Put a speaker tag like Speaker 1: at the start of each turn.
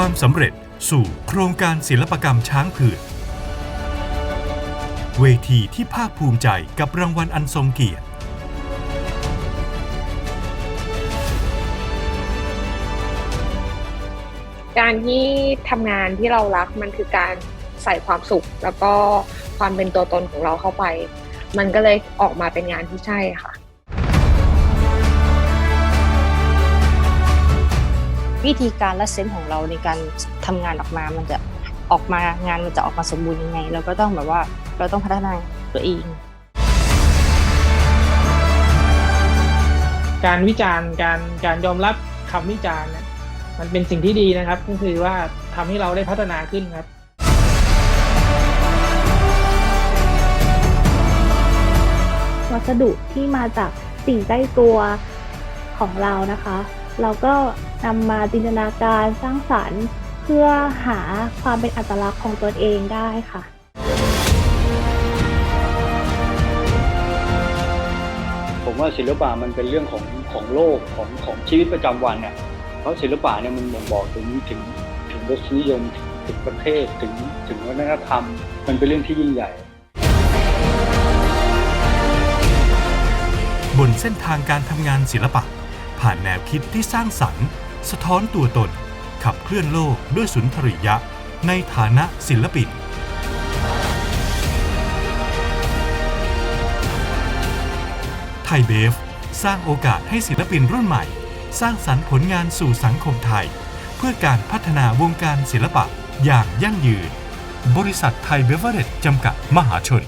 Speaker 1: ความสำเร็จสู่โครงการศิลปกรรมช้างผืดเวทีที่ภาคภูมิใจกับรางวัลอันทรงเกียรติ
Speaker 2: การที่ทำงานที่เรารักมันคือการใส่ความสุข แล้วก็ความเป็นตัวตนของเราเข้าไป มันก็เลยออกมาเป็นงานที่ใช่ค่ะ
Speaker 3: วิธีการและเซนส์ของเราในการทำงานออกมา มันจะออกมางานมันจะออกมาสมบูรณ์ยังไง เราก็ต้องแบบว่าเราต้องพัฒนาตัวเอง
Speaker 4: การวิจารณ์การการยอมรับคำวิจารณ์เนี่ยมันเป็นสิ่งที่ดีนะครับ ก็คือว่าทำให้เราได้พัฒนาขึ้นครับ
Speaker 5: วัสดุที่มาจากสิ่งใกล้ตัวของเรานะคะ เราก็นำมาจินตนาการสร้างสรรค์ เพื่อหาความเป็นอัตลักษณ์ของตนเองได้ค่ะ
Speaker 6: ผมว่าศิลปะมันเป็นเรื่องของของโลกของของชีวิตประจำวันเนี่ยเพราะศิลปะเนี่ยมันบ่งบอกถึงถึงถึงรสนิยมถึงประเทศถึงถึงวัฒนธรรม มันเป็นเรื่องที่ยิ่งใหญ่
Speaker 1: บนเส้นทางการทำงานศิลปะ ผ่านแนวคิดที่สร้างสรรค์ สะท้อนตัวตน ขับเคลื่อนโลกด้วยสุนทรียะ ในฐานะศิลปิน ไทยเบฟ สร้างโอกาสให้ศิลปินรุ่นใหม่ สร้างสรรค์ผลงานสู่สังคมไทย เพื่อการพัฒนาวงการศิลปะอย่างยั่งยืน บริษัทไทยเบเวอร์เรจจำกัดมหาชน